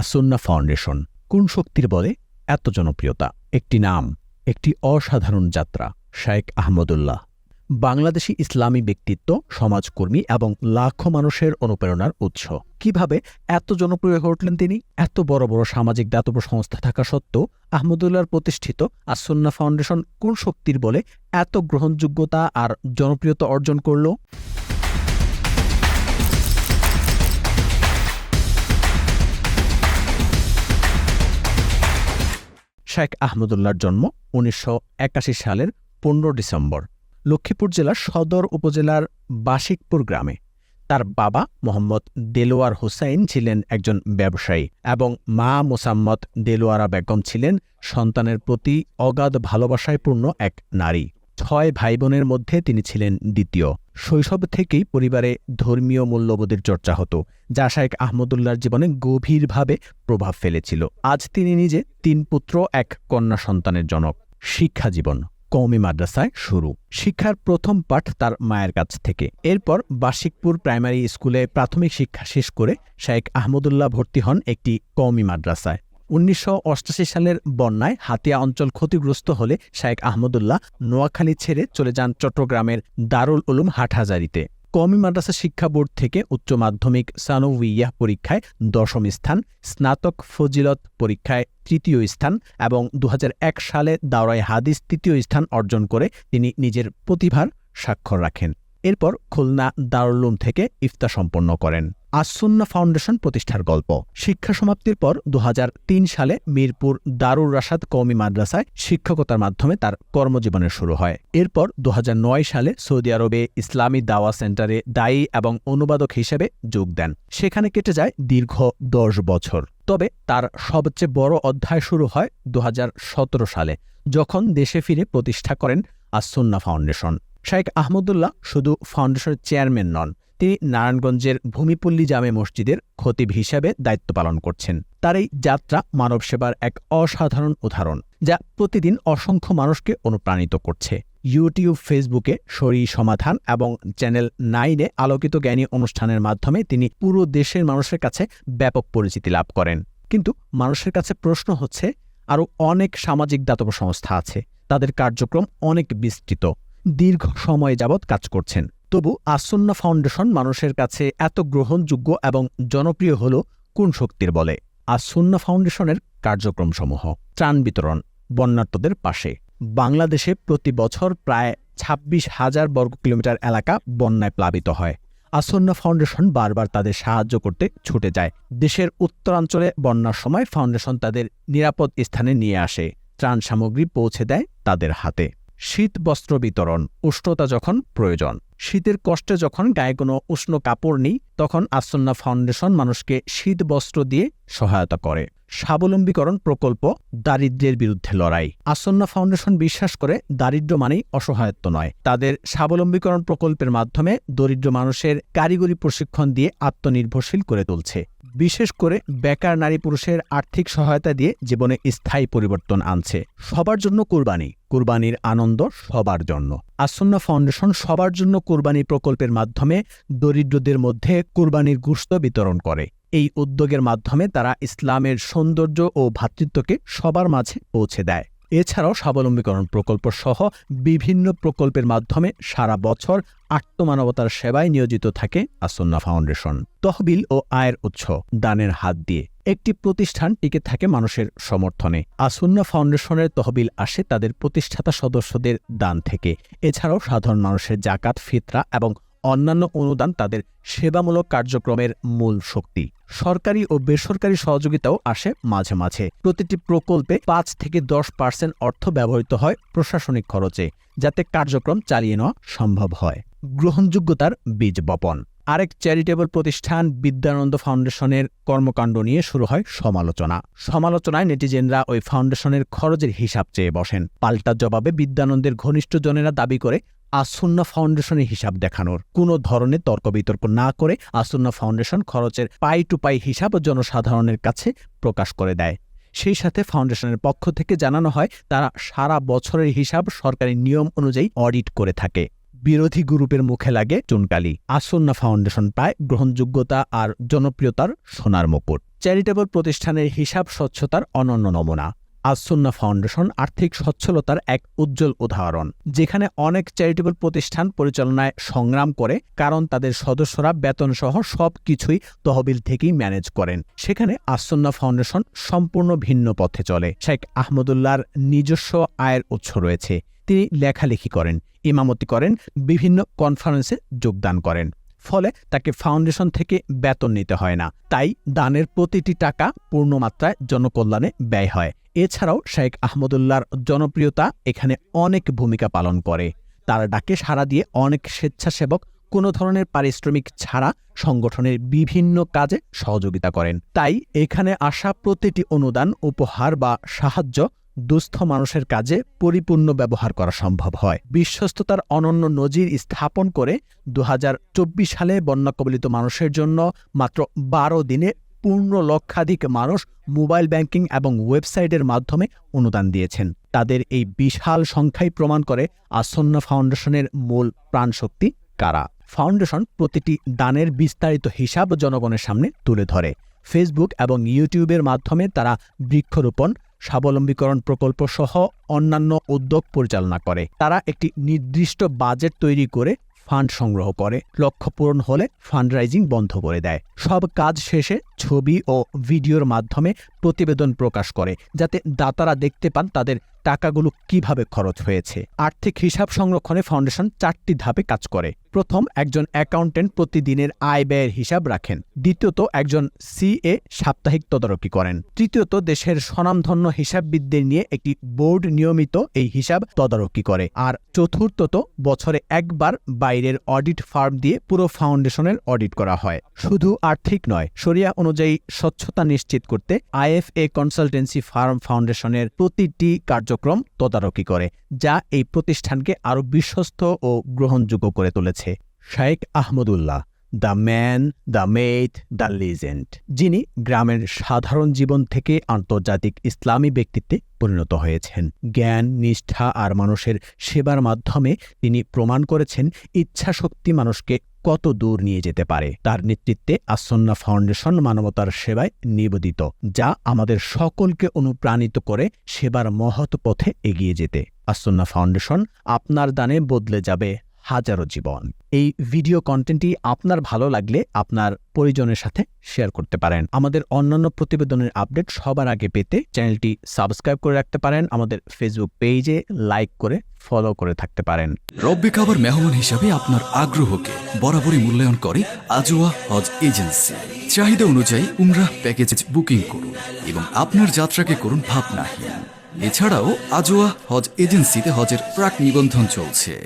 আসন্না foundation, কোন শক্তির বলে? এত জনপ্রিয়তা। একটি নাম, একটি অসাধারণ যাত্রা শায়েক আহমদুল্লাহ। বাংলাদেশি ইসলামী ব্যক্তিত্ব, সমাজকর্মী এবং লাখো মানুষের অনুপ্রেরণার উৎস। কীভাবে এত জনপ্রিয় হয়ে উঠলেন তিনি? এত বড় বড় সামাজিক দাতব্য সংস্থা থাকা সত্ত্বেও আহমদুল্লাহর প্রতিষ্ঠিত আসন্না ফাউন্ডেশন কোন শক্তির বলে এত গ্রহণযোগ্যতা আর জনপ্রিয়তা অর্জন করল? শেখ আহমদুল্লার জন্ম উনিশশো একাশি সালের পনেরো ডিসেম্বর। লক্ষ্মীপুর জেলার সদর উপজেলার বাসিকপুর গ্রামে তার বাবা মোহাম্মদ দেলোয়ার হোসাইন ছিলেন একজন ব্যবসায়ী এবং মা মোসাম্মদ দেলোয়ারা বেগম ছিলেন সন্তানের প্রতি অগাধ ভালোবাসায় পূর্ণ এক নারী। ছয় ভাই বোনের মধ্যে তিনি ছিলেন দ্বিতীয়। শৈশব থেকেই পরিবারে ধর্মীয় মূল্যবোধের চর্চা হতো, যা শায়েক আহমদুল্লাহর জীবনে গভীরভাবে প্রভাব ফেলেছিল। আজ তিনি নিজে তিন পুত্র, এক কন্যা সন্তানের জনক। শিক্ষা জীবন কওমি মাদ্রাসায় শুরু। শিক্ষার প্রথম পাঠ তার মায়ের কাছ থেকে। এরপর বার্ষিকপুর প্রাইমারি স্কুলে প্রাথমিক শিক্ষা শেষ করে শায়েক আহমদুল্লাহ ভর্তি হন একটি কওমি মাদ্রাসায়। উনিশশো সালের বন্যায় হাতিয়া অঞ্চল ক্ষতিগ্রস্ত হলে শায়েক আহমদুল্লাহ নোয়াখালী ছেড়ে চলে যান চট্টগ্রামের দারুল উলুম হাটহাজারিতে। কমি মাদ্রাসা শিক্ষা বোর্ড থেকে উচ্চ মাধ্যমিক সানউইয়াহ পরীক্ষায় দশম স্থান, স্নাতক ফজিলত পরীক্ষায় তৃতীয় স্থান এবং দুহাজার এক সালে দাওরাই হাদিস তৃতীয় স্থান অর্জন করে তিনি নিজের প্রতিভার স্বাক্ষর রাখেন। এরপর খুলনা দারুলুম থেকে ইফতা সম্পন্ন করেন। আসুন্না ফাউন্ডেশন প্রতিষ্ঠার গল্প। শিক্ষা সমাপ্তির পর দুহাজার তিন সালে মিরপুর দারুর রাশাদ কওমি মাদ্রাসায় শিক্ষকতার মাধ্যমে তার কর্মজীবনের শুরু হয়। এরপর দু হাজার নয় সালে সৌদি আরবে ইসলামী দাওয়া সেন্টারে দায়ী এবং অনুবাদক হিসেবে যোগ দেন। সেখানে কেটে যায় দীর্ঘ দশ বছর। তবে তার সবচেয়ে বড় অধ্যায় শুরু হয় দুহাজার সতেরো সালে, যখন দেশে ফিরে প্রতিষ্ঠা করেন আসুন্না ফাউন্ডেশন। শাইখ আহমদুল্লাহ শুধু ফাউন্ডেশনের চেয়ারম্যান নন তিনি নারায়ণগঞ্জের ভূমিপল্লী জামে মসজিদের খতিব হিসাবে দায়িত্ব পালন করছেন। তার এই যাত্রা মানব সেবার এক অসাধারণ উদাহরণ, যা প্রতিদিন অসংখ্য মানুষকে অনুপ্রাণিত করছে। ইউটিউব, ফেসবুকে শরী সমাধান এবং চ্যানেল নাইনে আলোকিত জ্ঞানী অনুষ্ঠানের মাধ্যমে তিনি পুরো দেশের মানুষের কাছে ব্যাপক পরিচিতি লাভ করেন। কিন্তু মানুষের কাছে প্রশ্ন হচ্ছে, আরও অনেক সামাজিক দাতব্য সংস্থা আছে, তাদের কার্যক্রম অনেক বিস্তৃত, দীর্ঘ সময় যাবৎ কাজ করছেন। তবু আসন্না ফাউন্ডেশন মানুষের কাছে এত গ্রহণযোগ্য এবং জনপ্রিয় হল কোন শক্তির বলে? আসন্না ফাউন্ডেশনের কার্যক্রমসমূহ। ত্রাণ বিতরণ, বন্যার্তদের পাশে। বাংলাদেশে প্রতি বছর প্রায় ২৬ হাজার বর্গ কিলোমিটার এলাকা বন্যায় প্লাবিত হয়। আসন্না ফাউন্ডেশন বারবার তাদের সাহায্য করতে ছুটে যায়। দেশের উত্তরাঞ্চলে বন্যার সময় ফাউন্ডেশন তাদের নিরাপদ স্থানে নিয়ে আসে। ত্রাণ সামগ্রী পৌঁছে দেয় তাদের হাতে। শীত বস্ত্র বিতরণ, উষ্ণতা যখন প্রয়োজন, শীতের কষ্টে যখন গায়ে কোনো উষ্ণ কাপড় নেই, তখন আসন্না ফাউন্ডেশন মানুষকে শীত বস্ত্র দিয়ে সহায়তা করে। স্বাবলম্বীকরণ প্রকল্প দারিদ্র্যের বিরুদ্ধে লড়াই। আসন্ন ফাউন্ডেশন বিশ্বাস করে দারিদ্র মানেই অসহায়ত্ব নয়। তাদের স্বাবলম্বীকরণ প্রকল্পের মাধ্যমে দরিদ্র মানুষের কারিগরি প্রশিক্ষণ দিয়ে আত্মনির্ভরশীল করে তুলছে। বিশেষ করে বেকার নারী পুরুষের আর্থিক সহায়তা দিয়ে জীবনে স্থায়ী পরিবর্তন আনছে। সবার জন্য কোরবানি, কোরবানির আনন্দ সবার জন্য। আসন্ন ফাউন্ডেশন সবার জন্য কোরবানি প্রকল্পের মাধ্যমে দরিদ্রদের মধ্যে কোরবানির গুস্ত বিতরণ করে। এই উদ্যোগের মাধ্যমে তারা ইসলামের সৌন্দর্য ও ভ্রাতৃত্বকে সবার মাঝে পৌঁছে দেয়। এছাড়াও স্বাবলম্বীকরণ প্রকল্প সহ বিভিন্ন প্রকল্পের মাধ্যমে সারা বছর আত্মমানবতার সেবায় নিয়োজিত থাকে আসন্না ফাউন্ডেশন। তহবিল ও আয়ের উৎস দানের হাত দিয়ে একটি প্রতিষ্ঠান টিকে থাকে মানুষের সমর্থনে। আসন্না ফাউন্ডেশনের তহবিল আসে তাদের প্রতিষ্ঠাতা সদস্যদের দান থেকে। এছাড়াও সাধারণ মানুষের জাকাত, ফিতরা এবং অন্যান্য অনুদান তাদের সেবামূলক কার্যক্রমের মূল শক্তি। সরকারি ও বেসরকারি সহযোগিতাও আসে মাঝে মাঝে। প্রতিটি প্রকল্পে পাঁচ থেকে দশ পার্সেন্ট অর্থ ব্যবহৃত হয় প্রশাসনিক খরচে, যাতে কার্যক্রম চালিয়ে নেওয়া সম্ভব হয়। গ্রহণযোগ্যতার বীজ বপন। আরেক চ্যারিটেবল প্রতিষ্ঠান বিদ্যানন্দ ফাউন্ডেশনের কর্মকাণ্ড নিয়ে শুরু হয় সমালোচনা। সমালোচনায় নেটিজেনরা ওই ফাউন্ডেশনের খরচের হিসাব চেয়ে বসেন। পাল্টা জবাবে বিদ্যানন্দের ঘনিষ্ঠজনেরা দাবি করে, আসুন্না ফাউন্ডেশনের হিসাব দেখানোর। কোনো ধরনের তর্ক বিতর্ক না করে আসুন্না ফাউন্ডেশন খরচের পাই টু পাই হিসাব জনসাধারণের কাছে প্রকাশ করে দেয়। সেই সাথে ফাউন্ডেশনের পক্ষ থেকে জানানো হয়, তারা সারা বছরের হিসাব সরকারি নিয়ম অনুযায়ী অডিট করে থাকে। বিরোধী গ্রুপের মুখে লাগে চুনকালি আসন্না ফাউন্ডেশন পায় গ্রহণযোগ্যতা আর জনপ্রিয়তার সোনার মুকুট। চ্যারিটেবল প্রতিষ্ঠানের হিসাব স্বচ্ছতার অনন্য নমুনা। আসন্না ফাউন্ডেশন আর্থিক সচ্ছলতার এক উজ্জ্বল উদাহরণ, যেখানে অনেক চ্যারিটেবল প্রতিষ্ঠান পরিচালনায় সংগ্রাম করে, কারণ তাদের সদস্যরা বেতনসহ সব কিছুই তহবিল থেকেই ম্যানেজ করেন। সেখানে আসন্না ফাউন্ডেশন সম্পূর্ণ ভিন্ন পথে চলে। শেখ আহমদুল্লাহর নিজস্ব আয়ের উৎস রয়েছে। তিনি লেখালেখি করেন, ইমামতি করেন, বিভিন্ন কনফারেন্সে যোগদান করেন। ফলে তাকে ফাউন্ডেশন থেকে বেতন নিতে হয় না। তাই দানের প্রতিটি টাকা পূর্ণমাত্রায় জনকল্যাণে ব্যয় হয়। এছাড়াও শেখ আহমদুল্লাহর জনপ্রিয়তা এখানে অনেক ভূমিকা পালন করে। তার ডাকে সাড়া দিয়ে অনেক স্বেচ্ছাসেবক কোনো ধরনের পারিশ্রমিক ছাড়া সংগঠনের বিভিন্ন কাজে সহযোগিতা করেন। তাই এখানে আসা প্রতিটি অনুদান, উপহার বা সাহায্য দুস্থ মানুষের কাজে পরিপূর্ণ ব্যবহার করা সম্ভব হয়। বিশ্বস্ততার অনন্য নজির স্থাপন করে দু হাজার চব্বিশ সালে বন্যা কবলিত মানুষের জন্য মাত্র বারো দিনে পূর্ণ লক্ষাধিক মানুষ মোবাইল ব্যাংকিং এবং ওয়েবসাইটের মাধ্যমে অনুদান দিয়েছেন। তাদের এই বিশাল সংখ্যাই প্রমাণ করে আসন্ন ফাউন্ডেশনের মূল প্রাণশক্তি কারা। ফাউন্ডেশন প্রতিটি দানের বিস্তারিত হিসাব জনগণের সামনে তুলে ধরে। ফেসবুক এবং ইউটিউবের মাধ্যমে তারা বৃক্ষরোপণ স্বাবলম্বীকরণ প্রকল্প সহ অন্যান্য উদ্যোগ পরিচালনা করে। তারা একটি নির্দিষ্ট বাজেট তৈরি করে ফান্ড সংগ্রহ করে। লক্ষ্য পূরণ হলে ফান্ডরাইজিং বন্ধ করে দেয়। সব কাজ শেষে ছবি ও ভিডিওর মাধ্যমে প্রতিবেদন প্রকাশ করে, যাতে দাতারা দেখতে পান তাদের টাকাগুলো কীভাবে খরচ হয়েছে? আর্থিক হিসাব সংরক্ষণে ফাউন্ডেশন চারটি ধাপে কাজ করে। প্রথম, একজন অ্যাকাউন্টেন্ট প্রতিদিনের আয় ব্যয়ের হিসাব রাখেন। দ্বিতীয়ত, একজন সিএ সাপ্তাহিক তদারকি করেন। তৃতীয়ত, দেশের স্বনামধন্য হিসাববিদদের নিয়ে একটি বোর্ড নিয়মিত এই হিসাব তদারকি করে। আর চতুর্থত, বছরে একবার বাইরের অডিট ফার্ম দিয়ে পুরো ফাউন্ডেশনের অডিট করা হয়। শুধু আর্থিক নয়, শরিয়া অনুযায়ী স্বচ্ছতা নিশ্চিত করতে আইএফএ কনসালটেন্সি ফার্ম ফাউন্ডেশনের প্রতিটি কার্যক্রম তদারকি করে যা এই প্রতিষ্ঠানকে আরও বিশ্বস্ত ও গ্রহণযোগ্য করে তুলেছে। Shaikh Ahmadullah the man, the myth the legend, যিনি গ্রামের সাধারণ জীবন থেকে আন্তর্জাতিক ইসলামী ব্যক্তিত্বে পরিণত হয়েছেন। জ্ঞান, নিষ্ঠা আর মানুষের সেবার মাধ্যমে তিনি প্রমাণ করেছেন ইচ্ছাশক্তি মানুষকে কত দূর নিয়ে যেতে পারে। তার নেতৃত্বে আসন্না ফাউন্ডেশন মানবতার সেবায় নিবেদিত, যা আমাদের সকলকে অনুপ্রাণিত করে সেবার মহৎ পথে এগিয়ে যেতে। আসন্না ফাউন্ডেশন আপনার দানে বদলে যাবে। হাজারো জীবন। এই ভিডিও কন্টেন্টটি আপনার ভালো লাগলে আপনার পরিজনের সাথে শেয়ার করতে পারেন। আমাদের অন্যান্য প্রতিবেদনের আপডেট সবার আগে পেতে চ্যানেলটি সাবস্ক্রাইব করে রাখতে পারেন। আমাদের ফেসবুক পেজে লাইক করে ফলো করে থাকতে পারেন। রব্বে কাবার মেহমান হিসাবে আপনার আগ্রহকে বরাবরই মূল্যায়ন করে আজওয়া হজ এজেন্সি। চাহিদা অনুযায়ী উমরাহ প্যাকেজ বুকিং করুন এবং আপনার যাত্রাকে করুন ভাবনাহীন। এছাড়াও আজওয়া হজ এজেন্সিতে হজের প্রাক নিবন্ধন চলছে।